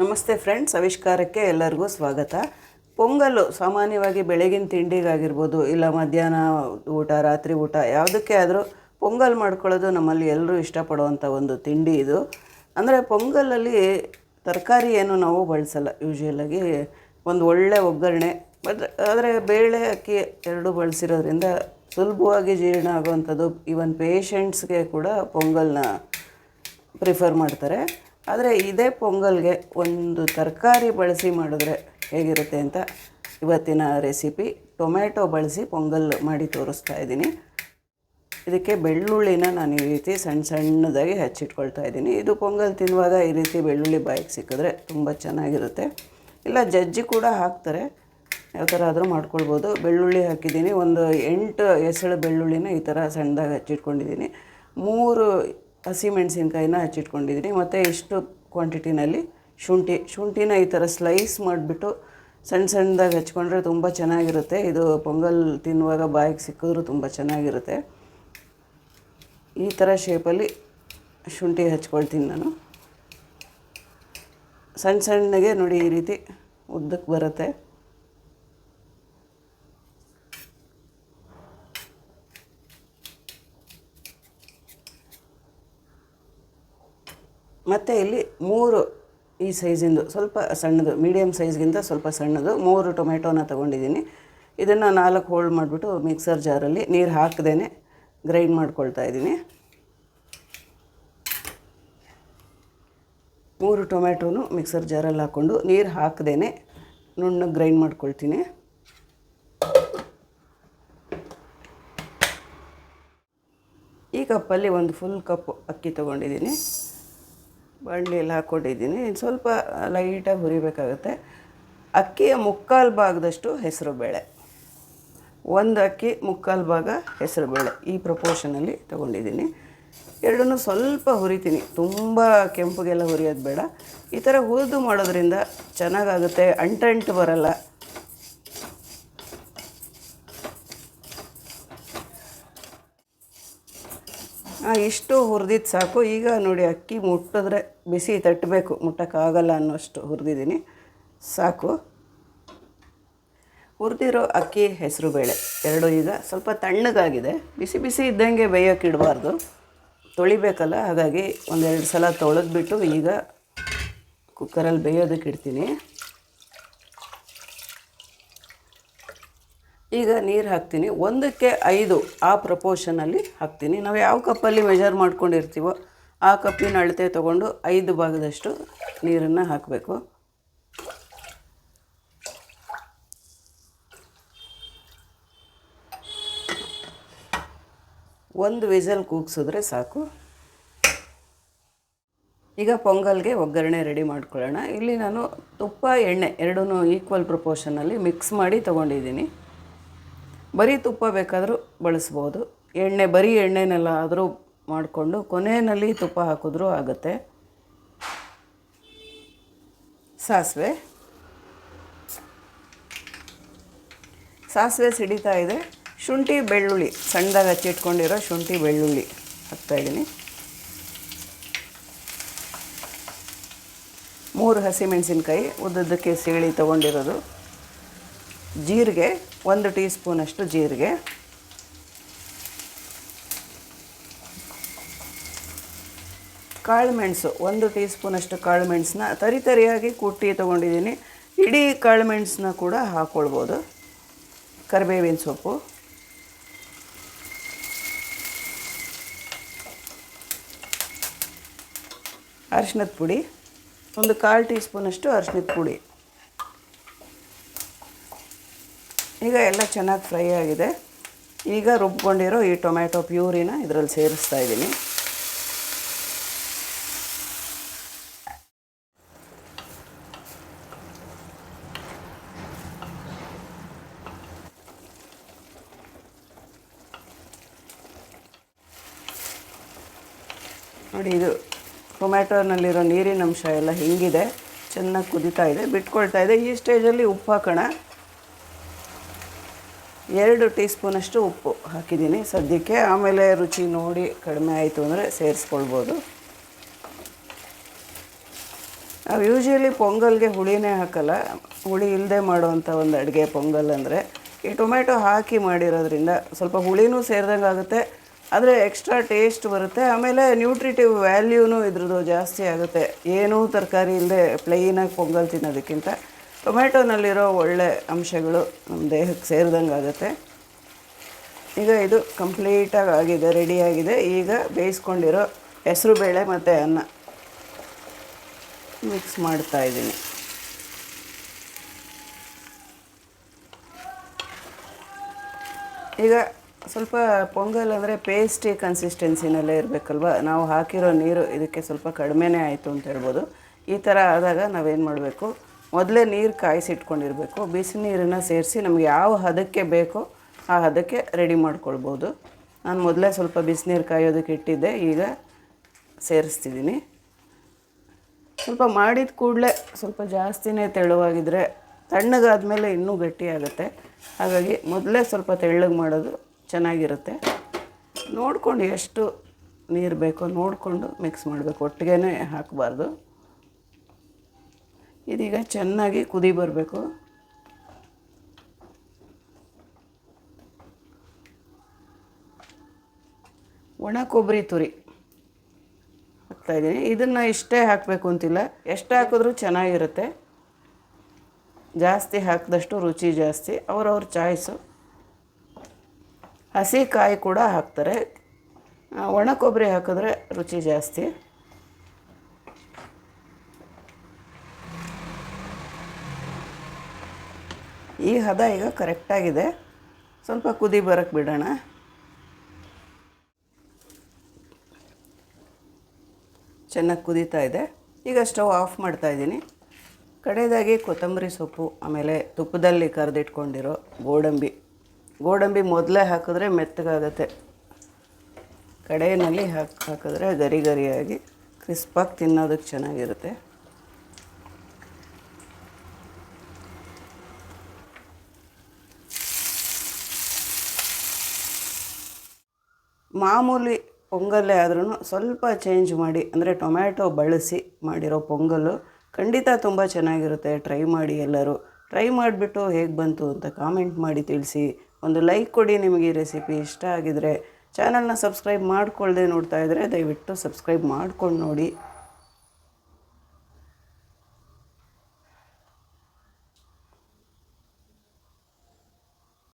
ನಮಸ್ತೆ ಫ್ರೆಂಡ್ಸ್, ಆವಿಷ್ಕಾರಕ್ಕೆ ಎಲ್ಲರಿಗೂ ಸ್ವಾಗತ. ಪೊಂಗಲ್ಲು ಸಾಮಾನ್ಯವಾಗಿ ಬೆಳಗಿನ ತಿಂಡಿಗಾಗಿರ್ಬೋದು, ಇಲ್ಲ ಮಧ್ಯಾಹ್ನ ಊಟ, ರಾತ್ರಿ ಊಟ, ಯಾವುದಕ್ಕೆ ಆದರೂ ಪೊಂಗಲ್ ಮಾಡ್ಕೊಳ್ಳೋದು ನಮ್ಮಲ್ಲಿ ಎಲ್ಲರೂ ಇಷ್ಟಪಡುವಂಥ ಒಂದು ತಿಂಡಿ ಇದು. ಅಂದರೆ ಪೊಂಗಲಲ್ಲಿ ತರಕಾರಿ ಏನು ನಾವು ಬಳಸಲ್ಲ. ಯೂಶ್ವಲಾಗಿ ಒಂದು ಒಳ್ಳೆ ಒಗ್ಗರಣೆ, ಬಟ್ ಆದರೆ ಬೇಳೆ ಅಕ್ಕಿ ಎರಡು ಬಳಸಿರೋದ್ರಿಂದ ಸುಲಭವಾಗಿ ಜೀರ್ಣ ಆಗುವಂಥದ್ದು. ಈವನ್ ಪೇಷಂಟ್ಸ್ಗೆ ಕೂಡ ಪೊಂಗಲ್ನ ಪ್ರಿಫರ್ ಮಾಡ್ತಾರೆ. ಆದರೆ ಇದೇ ಪೊಂಗಲ್ಗೆ ಒಂದು ತರಕಾರಿ ಬಳಸಿ ಮಾಡಿದ್ರೆ ಹೇಗಿರುತ್ತೆ ಅಂತ ಇವತ್ತಿನ ರೆಸಿಪಿ. ಟೊಮ್ಯಾಟೊ ಬಳಸಿ ಪೊಂಗಲ್ ಮಾಡಿ ತೋರಿಸ್ತಾ ಇದ್ದೀನಿ. ಇದಕ್ಕೆ ಬೆಳ್ಳುಳ್ಳಿನ ನಾನು ಈ ರೀತಿ ಸಣ್ಣ ಸಣ್ಣದಾಗಿ ಹಚ್ಚಿಟ್ಕೊಳ್ತಾ ಇದ್ದೀನಿ. ಇದು ಪೊಂಗಲ್ ತಿನ್ನುವಾಗ ಈ ರೀತಿ ಬೆಳ್ಳುಳ್ಳಿ ಬಾಯಿಗೆ ಸಿಕ್ಕಿದ್ರೆ ತುಂಬ ಚೆನ್ನಾಗಿರುತ್ತೆ. ಇಲ್ಲ, ಜಜ್ಜಿ ಕೂಡ ಹಾಕ್ತಾರೆ. ಯಾವ ಥರ ಆದರೂ ಮಾಡ್ಕೊಳ್ಬೋದು. ಬೆಳ್ಳುಳ್ಳಿ ಹಾಕಿದ್ದೀನಿ. ಒಂದು ಎಂಟು ಎಸಳು ಬೆಳ್ಳುಳ್ಳಿನ ಈ ಥರ ಸಣ್ಣದಾಗಿ ಹಚ್ಚಿಟ್ಕೊಂಡಿದ್ದೀನಿ. ಮೂರು ಹಸಿಮೆಣಸಿನ್ಕಾಯಿನ ಹಚ್ಚಿಟ್ಕೊಂಡಿದ್ದೀನಿ ಮತ್ತು ಇಷ್ಟು ಕ್ವಾಂಟಿಟಿನಲ್ಲಿ ಶುಂಠಿ, ಶುಂಠಿನ ಈ ಥರ ಸ್ಲೈಸ್ ಮಾಡಿಬಿಟ್ಟು ಸಣ್ಣ ಸಣ್ಣದಾಗಿ ಹಚ್ಕೊಂಡ್ರೆ ತುಂಬ ಚೆನ್ನಾಗಿರುತ್ತೆ. ಇದು ಪೊಂಗಲ್ ತಿನ್ನುವಾಗ ಬಾಯಿಗೆ ಸಿಕ್ಕಿದ್ರೂ ತುಂಬ ಚೆನ್ನಾಗಿರುತ್ತೆ. ಈ ಥರ ಶೇಪಲ್ಲಿ ಶುಂಠಿ ಹಚ್ಕೊಳ್ತೀನಿ ನಾನು. ಸಣ್ಣ ಸಣ್ಣಗೆ ನೋಡಿ ಈ ರೀತಿ ಉದ್ದಕ್ಕೆ ಬರುತ್ತೆ. ಮತ್ತು ಇಲ್ಲಿ ಮೂರು ಈ ಸೈಜಿಂದು ಸ್ವಲ್ಪ ಸಣ್ಣದು ಮೀಡಿಯಮ್ ಸೈಜ್ಗಿಂತ ಸ್ವಲ್ಪ ಸಣ್ಣದು, ಮೂರು ಟೊಮೆಟೊನ ತೊಗೊಂಡಿದ್ದೀನಿ. ಇದನ್ನು ನಾಲ್ಕು ಹೋಲ್ಡ್ ಮಾಡಿಬಿಟ್ಟು ಮಿಕ್ಸರ್ ಜಾರಲ್ಲಿ ನೀರು ಹಾಕದೇ ಗ್ರೈಂಡ್ ಮಾಡ್ಕೊಳ್ತಾ ಇದ್ದೀನಿ. ಮೂರು ಟೊಮೆಟೊನು ಮಿಕ್ಸರ್ ಜಾರಲ್ಲಿ ಹಾಕ್ಕೊಂಡು ನೀರು ಹಾಕದೇ ನುಣ್ಣಗೆ ಗ್ರೈಂಡ್ ಮಾಡ್ಕೊಳ್ತೀನಿ. ಈ ಕಪ್ಪಲ್ಲಿ ಒಂದು ಫುಲ್ ಕಪ್ ಅಕ್ಕಿ ತೊಗೊಂಡಿದ್ದೀನಿ. ಬಾಣಲಿಯಲ್ಲಿ ಹಾಕ್ಕೊಂಡಿದ್ದೀನಿ. ಸ್ವಲ್ಪ ಲೈಟಾಗಿ ಹುರಿಬೇಕಾಗುತ್ತೆ. ಅಕ್ಕಿಯ ಮುಕ್ಕಾಲು ಭಾಗದಷ್ಟು ಹೆಸರು ಬೇಳೆ. ಒಂದು ಅಕ್ಕಿ, ಮುಕ್ಕಾಲು ಭಾಗ ಹೆಸರು ಬೇಳೆ. ಈ ಪ್ರಪೋರ್ಷನಲ್ಲಿ ತೊಗೊಂಡಿದ್ದೀನಿ. ಎರಡನ್ನೂ ಸ್ವಲ್ಪ ಹುರಿತೀನಿ. ತುಂಬ ಕೆಂಪುಗೆಲ್ಲ ಹುರಿಯೋದು ಬೇಡ. ಈ ಥರ ಹುರಿದು ಮಾಡೋದ್ರಿಂದ ಚೆನ್ನಾಗಾಗುತ್ತೆ. ಅಂಟಂಟು ಬರಲ್ಲ. ಹಾಂ ಇಷ್ಟು ಹುರಿದಿದ್ದು ಸಾಕು. ಈಗ ನೋಡಿ ಅಕ್ಕಿ ಮುಟ್ಟಿದ್ರೆ ಬಿಸಿ ತಟ್ಟಬೇಕು. ಮುಟ್ಟೋಕ್ಕಾಗಲ್ಲ ಅನ್ನೋಷ್ಟು ಹುರಿದಿದ್ದೀನಿ. ಸಾಕು. ಹುರಿದಿರೋ ಅಕ್ಕಿ ಹೆಸರು ಬೇಳೆ. ಎರಡು ಈಗ ಸ್ವಲ್ಪ ತಣ್ಣಗಾಗಿದೆ. ಬಿಸಿ ಬಿಸಿ ಇದ್ದಂಗೆ ಬೇಯೋಕೆ ಇಡಬಾರ್ದು. ತೊಳಿಬೇಕಲ್ಲ, ಹಾಗಾಗಿ ಒಂದೆರಡು ಸಲ ತೊಳೆದ್ಬಿಟ್ಟು ಈಗ ಕುಕ್ಕರಲ್ಲಿ ಬೇಯೋದಕ್ಕೆ ಇಡ್ತೀನಿ. ಈಗ ನೀರು ಹಾಕ್ತೀನಿ. ಒಂದಕ್ಕೆ ಐದು ಆ ಪ್ರಪೋರ್ಷನಲ್ಲಿ ಹಾಕ್ತೀನಿ. ನಾವು ಯಾವ ಕಪ್ಪಲ್ಲಿ ಮೆಜರ್ ಮಾಡ್ಕೊಂಡಿರ್ತೀವೋ ಆ ಕಪ್ಪಿನ ಅಳತೆ ತೊಗೊಂಡು ಐದು ಭಾಗದಷ್ಟು ನೀರನ್ನು ಹಾಕಬೇಕು. ಒಂದು ವಿಸಲ್ ಕೂಗ್ಸಿದ್ರೆ ಸಾಕು. ಈಗ ಪೊಂಗಲ್ಗೆ ಒಗ್ಗರಣೆ ರೆಡಿ ಮಾಡ್ಕೊಳ್ಳೋಣ. ಇಲ್ಲಿ ನಾನು ತುಪ್ಪ, ಎಣ್ಣೆ ಎರಡೂ ಈಕ್ವಲ್ ಪ್ರಪೋರ್ಷನಲ್ಲಿ ಮಿಕ್ಸ್ ಮಾಡಿ ತೊಗೊಂಡಿದ್ದೀನಿ. ಬರೀ ತುಪ್ಪ ಬೇಕಾದರೂ ಬಳಸ್ಬೋದು. ಎಣ್ಣೆ, ಬರೀ ಎಣ್ಣೆನೆಲ್ಲ ಆದರೂ ಮಾಡಿಕೊಂಡು ಕೊನೆಯಲ್ಲಿ ತುಪ್ಪ ಹಾಕಿದ್ರೂ ಆಗುತ್ತೆ. ಸಾಸಿವೆ. ಸಾಸಿವೆ ಸಿಡಿತಾ ಇದೆ. ಶುಂಠಿ, ಬೆಳ್ಳುಳ್ಳಿ. ಸಣ್ಣದಾಗಿ ಹಚ್ಚಿಟ್ಕೊಂಡಿರೋ ಶುಂಠಿ, ಬೆಳ್ಳುಳ್ಳಿ ಹಾಕ್ತಾಯಿದ್ದೀನಿ ಮೂರು ಹಸಿಮೆಣಸಿನ್ಕಾಯಿ, ಉದ್ದದ್ದಕ್ಕೆ ಸೀಳಿ ತೊಗೊಂಡಿರೋದು. ಜೀರಿಗೆ ಒಂದು ಟೀ ಸ್ಪೂನಷ್ಟು ಜೀರಿಗೆ. ಕಾಳು ಮೆಣಸು ಒಂದು ಟೀ ಸ್ಪೂನಷ್ಟು ಕಾಳು ತರಿ ತರಿಯಾಗಿ ಕುಟ್ಟಿ ತೊಗೊಂಡಿದ್ದೀನಿ. ಇಡೀ ಕಾಳು ಮೆಣಸನ್ನ ಕೂಡ ಹಾಕ್ಕೊಳ್ಬೋದು ಕರಿಬೇವಿನ ಸೊಪ್ಪು. ಅರಿಶಿನದ ಪುಡಿ. ಒಂದು ಕಾಲು ಟೀ ಸ್ಪೂನಷ್ಟು ಅರಿಶಿನದ ಪುಡಿ. ಈಗ ಎಲ್ಲ ಚೆನ್ನಾಗಿ ಫ್ರೈ ಆಗಿದೆ. ಈಗ ರುಬ್ಕೊಂಡಿರೋ ಈ ಟೊಮ್ಯಾಟೊ ಪ್ಯೂರಿನ ಇದರಲ್ಲಿ ಸೇರಿಸ್ತಾ ಇದ್ದೀನಿ. ನೋಡಿ ಇದು ಟೊಮ್ಯಾಟೋನಲ್ಲಿರೋ ನೀರಿನ ಅಂಶ ಎಲ್ಲ ಹಿಂಗಿದೆ. ಚೆನ್ನಾಗಿ ಕುದೀತಾ ಇದೆ, ಬಿಟ್ಕೊಳ್ತಾ ಇದೆ. ಈ ಸ್ಟೇಜಲ್ಲಿ ಉಪ್ಪು ಹಾಕೋಣ. ಎರಡು ಟೀ ಸ್ಪೂನಷ್ಟು ಉಪ್ಪು ಹಾಕಿದ್ದೀನಿ ಸದ್ಯಕ್ಕೆ. ಆಮೇಲೆ ರುಚಿ ನೋಡಿ ಕಡಿಮೆ ಆಯಿತು ಅಂದರೆ ಸೇರಿಸ್ಕೊಳ್ಬೋದು. ನಾವು ಯೂಶ್ವಲಿ ಪೊಂಗಲ್ಗೆ ಹುಳಿನೇ ಹಾಕಲ್ಲ. ಹುಳಿ ಇಲ್ಲದೆ ಮಾಡುವಂಥ ಒಂದು ಅಡುಗೆ ಪೊಂಗಲ್ ಅಂದರೆ. ಈ ಟೊಮೆಟೊ ಹಾಕಿ ಮಾಡಿರೋದ್ರಿಂದ ಸ್ವಲ್ಪ ಹುಳಿನೂ ಸೇರಿದಂಗೆ ಆಗುತ್ತೆ. ಆದರೆ ಎಕ್ಸ್ಟ್ರಾ ಟೇಸ್ಟ್ ಬರುತ್ತೆ. ಆಮೇಲೆ ನ್ಯೂಟ್ರಿಟಿವ್ ವ್ಯಾಲ್ಯೂನೂ ಇದ್ರದ್ದು ಜಾಸ್ತಿ ಆಗುತ್ತೆ. ಏನೂ ತರಕಾರಿ ಇಲ್ಲದೆ ಪ್ಲೈನಾಗಿ ಪೊಂಗಲ್ ತಿನ್ನೋದಕ್ಕಿಂತ. ಟೊಮೆಟೊನಲ್ಲಿರೋ ಒಳ್ಳೆ ಅಂಶಗಳು ನಮ್ಮ ದೇಹಕ್ಕೆ ಸೇರಿದಂಗೆ ಆಗುತ್ತೆ. ಈಗ ಇದು ಕಂಪ್ಲೀಟಾಗಿ ಆಗಿದೆ ರೆಡಿಯಾಗಿದೆ ಈಗ ಬೇಯಿಸ್ಕೊಂಡಿರೋ ಹೆಸರು ಬೇಳೆ ಮತ್ತು ಅನ್ನ ಮಿಕ್ಸ್ ಮಾಡ್ತಾ ಇದ್ದೀನಿ. ಈಗ ಸ್ವಲ್ಪ ಪೊಂಗಲ್ ಅಂದರೆ ಪೇಸ್ಟಿ ಕನ್ಸಿಸ್ಟೆನ್ಸಿನಲ್ಲೇ ಇರಬೇಕಲ್ವ? ನಾವು ಹಾಕಿರೋ ನೀರು ಇದಕ್ಕೆ ಸ್ವಲ್ಪ ಕಡಿಮೆನೇ ಆಯಿತು ಅಂತ ಹೇಳ್ಬೋದು. ಈ ಥರ ಆದಾಗ ನಾವೇನು ಮಾಡಬೇಕು? ಮೊದಲೇ ನೀರು ಕಾಯಿಸಿಟ್ಕೊಂಡಿರಬೇಕು. ಬಿಸಿ ನೀರನ್ನು ಸೇರಿಸಿ ನಮ್ಗೆ ಯಾವ ಹದಕ್ಕೆ ಬೇಕೋ ಆ ಹದಕ್ಕೆ ರೆಡಿ ಮಾಡ್ಕೊಳ್ಬೋದು. ನಾನು ಮೊದಲೇ ಸ್ವಲ್ಪ ಬಿಸಿನೀರು ಕಾಯೋದಕ್ಕೆ ಇಟ್ಟಿದ್ದೆ, ಈಗ ಸೇರಿಸ್ತಿದ್ದೀನಿ ಸ್ವಲ್ಪ ಮಾಡಿದ ಕೂಡಲೇ ಸ್ವಲ್ಪ ಜಾಸ್ತಿನೇ ತೆಳುವಾಗಿದ್ದರೆ ತಣ್ಣಗಾದ್ಮೇಲೆ ಇನ್ನೂ ಗಟ್ಟಿಯಾಗುತ್ತೆ. ಹಾಗಾಗಿ ಮೊದಲೇ ಸ್ವಲ್ಪ ತೆಳ್ಳಗೆ ಮಾಡೋದು ಚೆನ್ನಾಗಿರುತ್ತೆ. ನೋಡಿಕೊಂಡು ಎಷ್ಟು ನೀರು ಬೇಕೋ ನೋಡಿಕೊಂಡು ಮಿಕ್ಸ್ ಮಾಡಬೇಕು. ಒಟ್ಟಿಗೆ ಹಾಕಬಾರ್ದು. ಇದೀಗ ಚೆನ್ನಾಗಿ ಕುದಿ ಬರಬೇಕು. ಒಣ ಕೊಬ್ಬರಿ ತುರಿ ಹಾಕ್ತಾಯಿದ್ದೀನಿ ಇದನ್ನು ಇಷ್ಟೇ ಹಾಕಬೇಕು ಅಂತಿಲ್ಲ. ಎಷ್ಟು ಹಾಕಿದ್ರೂ ಚೆನ್ನಾಗಿರುತ್ತೆ. ಜಾಸ್ತಿ ಹಾಕಿದಷ್ಟು ರುಚಿ ಜಾಸ್ತಿ. ಅವರವ್ರ ಚಾಯ್ಸು. ಹಸಿ ಕಾಯಿ ಕೂಡ ಹಾಕ್ತಾರೆ. ಒಣ ಕೊಬ್ಬರಿ ಹಾಕಿದ್ರೆ ರುಚಿ ಜಾಸ್ತಿ. ಈ ಹದ ಈಗ ಕರೆಕ್ಟಾಗಿದೆ ಸ್ವಲ್ಪ ಕುದಿ ಬರೋಕ್ಕೆ ಬಿಡೋಣ. ಚೆನ್ನಾಗಿ ಕುದೀತಾ ಇದೆ. ಈಗ ಸ್ಟವ್ ಆಫ್ ಮಾಡ್ತಾ ಇದ್ದೀನಿ. ಕಡೆಯದಾಗಿ ಕೊತ್ತಂಬರಿ ಸೊಪ್ಪು, ಆಮೇಲೆ ತುಪ್ಪದಲ್ಲಿ ಕರೆದಿಟ್ಕೊಂಡಿರೋ ಗೋಡಂಬಿ. ಗೋಡಂಬಿ ಮೊದಲೇ ಹಾಕಿದ್ರೆ ಮೆತ್ತಗಾಗತ್ತೆ. ಕಡೆಯಲ್ಲಿ ಹಾಕಿ ಹಾಕಿದ್ರೆ ಗರಿ ಗರಿಯಾಗಿ ಕ್ರಿಸ್ಪಾಗಿ ತಿನ್ನೋದಕ್ಕೆ ಚೆನ್ನಾಗಿರುತ್ತೆ. ಮಾಮೂಲಿ ಪೊಂಗಲ್ಲೇ ಆದ್ರೂ ಸ್ವಲ್ಪ ಚೇಂಜ್ ಮಾಡಿ, ಅಂದರೆ ಟೊಮ್ಯಾಟೊ ಬಳಸಿ ಮಾಡಿರೋ ಪೊಂಗಲ್ಲು ಖಂಡಿತ ತುಂಬ ಚೆನ್ನಾಗಿರುತ್ತೆ. ಟ್ರೈ ಮಾಡಿ ಎಲ್ಲರೂ. ಟ್ರೈ ಮಾಡಿಬಿಟ್ಟು ಹೇಗೆ ಬಂತು ಅಂತ ಕಾಮೆಂಟ್ ಮಾಡಿ ತಿಳಿಸಿ. ಒಂದು ಲೈಕ್ ಕೊಡಿ ನಿಮಗೆ ಈ ರೆಸಿಪಿ ಇಷ್ಟ ಆಗಿದರೆ. ಚಾನಲ್ನ ಸಬ್ಸ್ಕ್ರೈಬ್ ಮಾಡ್ಕೊಳ್ಳದೆ ನೋಡ್ತಾ ಇದ್ದರೆ ದಯವಿಟ್ಟು ಸಬ್ಸ್ಕ್ರೈಬ್ ಮಾಡ್ಕೊಂಡು ನೋಡಿ.